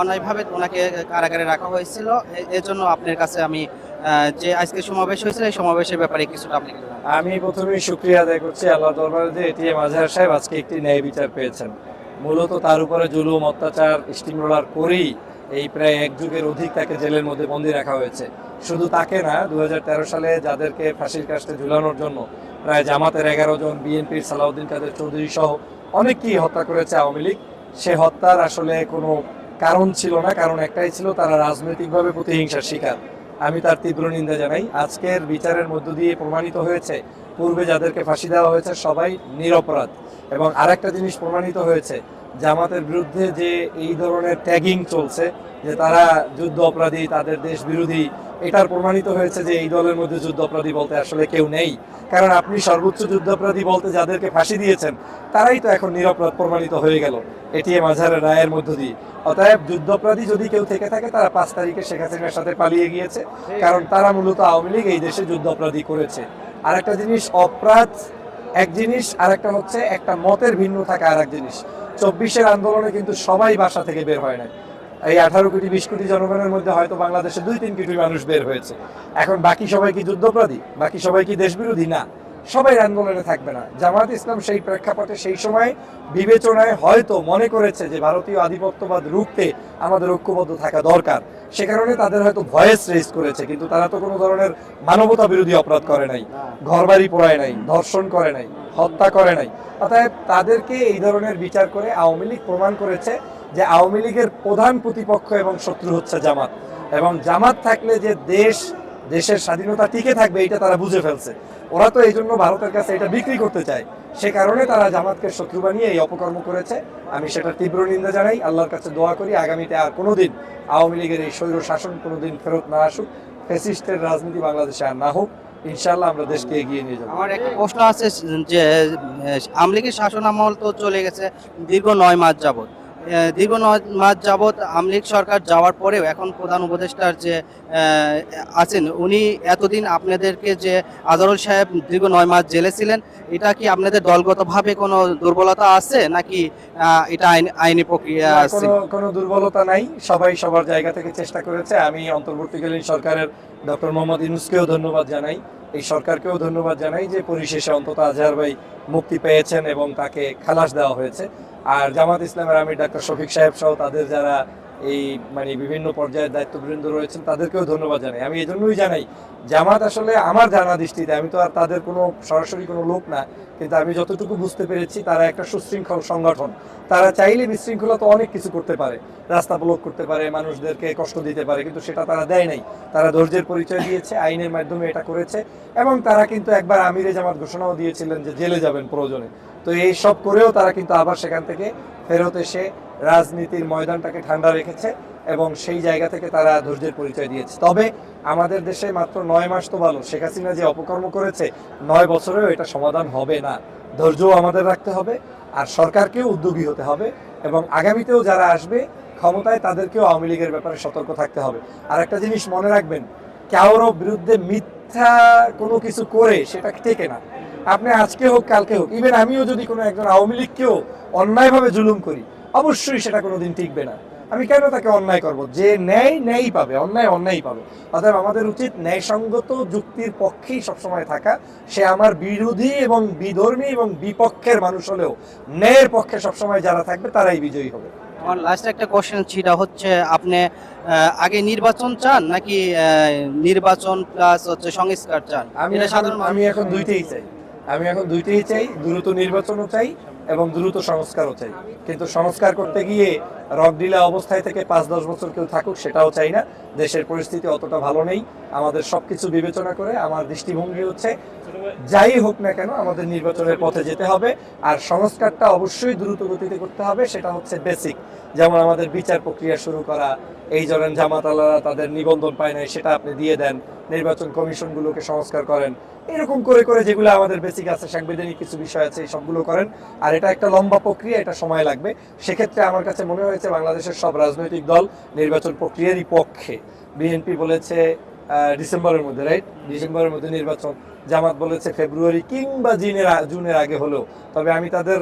অন্যায়ভাবে ওনাকে কারাগারে রাখা হয়েছিল। এজন্য আপনার কাছে আমি যে আজকে সমাবেশ হয়েছিল, এই সমাবেশের ব্যাপারে কিছুটা আপনি আমি প্রথমেই শুক্রিয়া আদায় করছি আল্লাহ দরবারে যে এটিএম আজহার সাহেব আজকে একটি ন্যায় বিচার পেয়েছেন। মূলত তার উপরে জুলুম, অত্যাচার, স্টিমরোলার করেই এই প্রায় এক যুগের অধিক তাকে জেলের মধ্যে বন্দী রাখা হয়েছে। শুধু তাকে না দু হাজার তেরো সালে যাদেরকে ফাঁসির কাস্টে ঝুলানোর জন্য প্রায় জামাতের এগারো জন, বিএনপির সালাউদ্দিন কাদের চৌধুরী সহ অনেককেই হত্যা করেছে আওয়ামী লীগ। সে হত্যার আসলে কোনো কারণ ছিল না, কারণ একটাই ছিল তারা রাজনৈতিকভাবে প্রতিহিংসার শিকার। আমি তার তীব্র নিন্দা জানাই। আজকের বিচারের মধ্য দিয়ে প্রমাণিত হয়েছে, পূর্বে যাদেরকে ফাঁসি দেওয়া হয়েছে সবাই নিরপরাধ। এবং আরেকটা জিনিস প্রমাণিত হয়েছে, জামাতের বিরুদ্ধে যে এই ধরনের ট্যাগিং চলছে, যে তারা যুদ্ধ অপরাধী তাদের দেশ বিরোধী এটার প্রমাণিত হয়েছে যে এই দলের মধ্যে যুদ্ধ অপরাধী বলতে আসলে কেউ নেই। কারণ আপনি সর্বোচ্চ যুদ্ধ অপরাধী বলতে যাদেরকে ফাঁসি দিয়েছেন, তারাই তো এখন নিরপরাধ প্রমাণিত হয়ে গেল। এটিএম আজহারের রায়ের মধ্য দিয়ে। অতএব যুদ্ধাপরাধী যদি কেউ থেকে থাকে, তারা পাঁচ তারিখে শেখ হাসিনার সাথে পালিয়ে গিয়েছে। কারণ তারা মূলত আওয়ামী লীগ এই দেশে যুদ্ধ অপরাধী করেছে। আর একটা জিনিস, অপরাধ এক জিনিস আর একটা হচ্ছে একটা মতের ভিন্ন থাকা আর এক জিনিস। চব্বিশের আন্দোলনে কিন্তু সবাই বাসা থেকে বের হয় না এই আঠারো কোটি, বিশ কোটি জনগণের মধ্যে হয়তো বাংলাদেশে দুই, তিন কোটি মানুষ বের হয়েছে। এখন বাকি সবাই কি যুদ্ধপরাধী? বাকি সবাই কি দেশবিরোধী? না। সবাই আন্দোলনে থাকবে না। জামাত ইসলাম সেই প্রেক্ষাপটে সেই সময় বিবেচনায় হয়তো মনে করেছে যে ভারতীয় আধিপত্যবাদ রুখতে আমাদের ঐক্যবদ্ধ থাকা দরকার। সে কারণে তাদের হয়তো ভয়েস রেজ করেছে, কিন্তু তারা তো কোনো ধরনের মানবতা বিরোধী অপরাধ করে নাই। ঘরবাড়ি পোড়ায় নাই, ধর্ষণ করে নাই, হত্যা করে নাই। অতএব তাদেরকে এই ধরনের বিচার করে আওয়ামী লীগ প্রমাণ করেছে যে আওয়ামী লীগের প্রধান প্রতিপক্ষ এবং শত্রু হচ্ছে জামাত। এবং জামাত থাকলে যে দেশ, দেশের স্বাধীনতা টিকে থাকবে এটা তারা বুঝে ফেলছে। ওরা তো এই জন্য ভারতের কাছে এটা বিক্রি করতে চায়। সে কারণে তারা জামাতকে শত্রু বানিয়ে এই অপকর্ম করেছে। আমি সেটা তীব্র নিন্দা জানাই। আল্লাহর কাছে দোয়া করি, আগামীতে আর কোনোদিন আওয়ামী লীগের এই স্বৈর শাসন কোনোদিন ফেরত না আসুক। ফ্যাসিস্টের রাজনীতি বাংলাদেশে আর না হোক। ইনশাল্লাহ আমরা দেশকে এগিয়ে নিয়ে যাব। আমার একটা প্রশ্ন আছে যে আওয়ামী লীগের শাসন আমল তো চলে গেছে দীর্ঘ নয় মাস যাবত দীর্ঘ নয় মাস যাবৎ আওয়ামী লীগ সরকার যাওয়ার পরেও এখন প্রধান উপদেষ্টার যে আছেন উনি এতদিন আপনাদেরকে যে আজরুল সাহেব দীর্ঘ নয় মাস জেলে ছিলেন এটা কি আপনাদের দলগতভাবে কোনো দুর্বলতা আছে নাকি এটা আইন আইনি প্রক্রিয়া আছে? কোনো কোনো দুর্বলতা নাই। সবাই সবার জায়গা থেকে চেষ্টা করেছে। আমি অন্তর্বর্তীকালীন সরকারের ডক্টর মোহাম্মদ ইউনুসকেও ধন্যবাদ জানাই। এই সরকারকেও ধন্যবাদ জানাই যে পরিশেষে অন্তত আজহার ভাই মুক্তি পেয়েছেন এবং তাকে খালাস দেওয়া হয়েছে। আর জামাত ইসলামের আমির ডাক্তার শফিক সাহেব সহ তাদের যারা এই মানে বিভিন্ন পর্যায়ের দায়িত্ববৃন্দ রয়েছেন, তাদেরকেও ধন্যবাদ জানাই। আমি এই জন্যই জানাই, জামাত আসলে আমার জানা দৃষ্টিতে, আমি তো আর তাদের কোনো, সরাসরি কোনো লোক না, কিন্তু আমি যতটুকু বুঝতে পেরেছি, তারা একটা সুশৃঙ্খল সংগঠন। তারা চাইলে বিশৃঙ্খলা তো অনেক কিছু করতে পারে, রাস্তা ব্লক করতে পারে, মানুষদেরকে কষ্ট দিতে পারে, কিন্তু সেটা তারা দেয় নাই। তারা ধৈর্যের পরিচয় দিয়েছে, আইনের মাধ্যমে এটা করেছে, এবং তারা কিন্তু একবার আমিরে জামাত ঘোষণাও দিয়েছিলেন যে জেলে যাবেন প্রয়োজনে। তো এই সব করেও তারা কিন্তু আবার সেখান থেকে ফেরত এসে রাজনীতির ময়দানটাকে ঠান্ডা রেখেছে এবং সেই জায়গা থেকে তারা ধৈর্যের পরিচয় দিয়েছে। তবে আমাদের দেশে মাত্র নয় মাস তো ভালো শেখ হাসিনা যে অপকর্ম করেছে, নয় বছরেও এটা সমাধান হবে না। ধৈর্যও আমাদের রাখতে হবে আর সরকারকেও উদ্যোগী হতে হবে এবং আগামীতেও যারা আসবে ক্ষমতায় তাদেরকেও আওয়ামী লীগের ব্যাপারে সতর্ক থাকতে হবে। আর একটা জিনিস মনে রাখবেন কারোর বিরুদ্ধে মিথ্যা কোনো কিছু করে সেটা টেকে না। আপনি আজকে হোক, কালকে হোক ইভেন আমিও যদি কোনো একজন আওয়ামী লীগকেও অন্যায়ভাবে জুলুম করি অবশ্যই সেটা কোনোদিন টিকবে না। আমি কেন তাকে অন্যায় করব? যে ন্যায় ন্যায়ই পাবে অন্যায় অন্যায়ই পাবে। অতএব আমাদের উচিত ন্যায়সঙ্গত যুক্তির পক্ষেই সবসময় থাকা। সে আমার বিরোধী এবং বিধর্মী এবং বিপক্ষের মানুষ হলেও ন্যায়ের পক্ষে সবসময় যারা থাকবে তারাই বিজয়ী হবে। আমার লাস্ট একটা কোশ্চেন সেটা হচ্ছে আপনি আগে নির্বাচন চান নাকি নির্বাচন প্লাস হচ্ছে সংস্কার চান? আমি সাধারণ আমি এখন দুইটাই চাই। আমি এখন দুইটাই চাই দ্রুত নির্বাচনও চাই এবং দ্রুত সংস্কারও চাই কিন্তু সংস্কার করতে গিয়ে রকডিলা অবস্থায় থেকে পাঁচ, দশ বছর কেউ থাকুক, সেটাও চাই না। দেশের পরিস্থিতি অতটা ভালো নেই। আমাদের সবকিছু বিবেচনা করে আমার দৃষ্টিভঙ্গি হচ্ছে, যাই হোক না কেন, আমাদের নির্বাচনের পথে যেতে হবে। আর সংস্কারটা অবশ্যই দ্রুত গতিতে করতে হবে, সেটা হচ্ছে বেসিক যেমন আমাদের বিচার প্রক্রিয়া শুরু করা, এই ধরেন জামাত আল্লাহরা তাদের নিবন্ধন পায় নাই, সেটা আপনি দিয়ে দেন, নির্বাচন কমিশনগুলোকে সংস্কার করেন। এরকম করে করে যেগুলো আমাদের বেসিক আছে, সাংবিধানিক কিছু বিষয় আছে, এই সবগুলো করেন। আর এটা একটা লম্বা প্রক্রিয়া, এটা সময় লাগবে। সেক্ষেত্রে আমার কাছে মনে হয়েছে বাংলাদেশের সব রাজনৈতিক দল নির্বাচন প্রক্রিয়ারই পক্ষে। বিএনপি বলেছে ডিসেম্বরের মধ্যে রাইট ডিসেম্বরের মধ্যে নির্বাচন। জামাত বলেছে ফেব্রুয়ারি কিংবা জুনের জুনের আগে হলেও। তবে আমি তাদের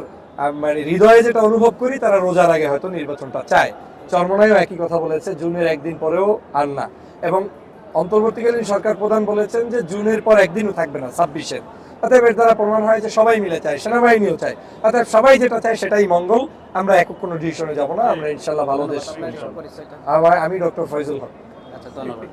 মানে হৃদয়ে যেটা অনুভব করি, তারা রোজার আগে হয়তো নির্বাচনটা চায়। চরমনাইও একই কথা বলেছে, জুনের একদিন পরেও আর না। এবং অন্তর্বর্তীকালীন সরকার প্রধান বলেছেন যে, জুনের পর একদিনও থাকবে না, ছাব্বিশের। অতএব এর দ্বারা প্রমাণ হয় যে সবাই মিলে চায় সেনাবাহিনীও চায়। অতএব সবাই যেটা চায় সেটাই মঙ্গল। আমরা একক কোনো ডিসিশনে যাব না আমরা ইনশাল্লাহ ভালো দেশ আমার আমি ডক্টর ফয়জুল হক। আচ্ছা ধন্যবাদ।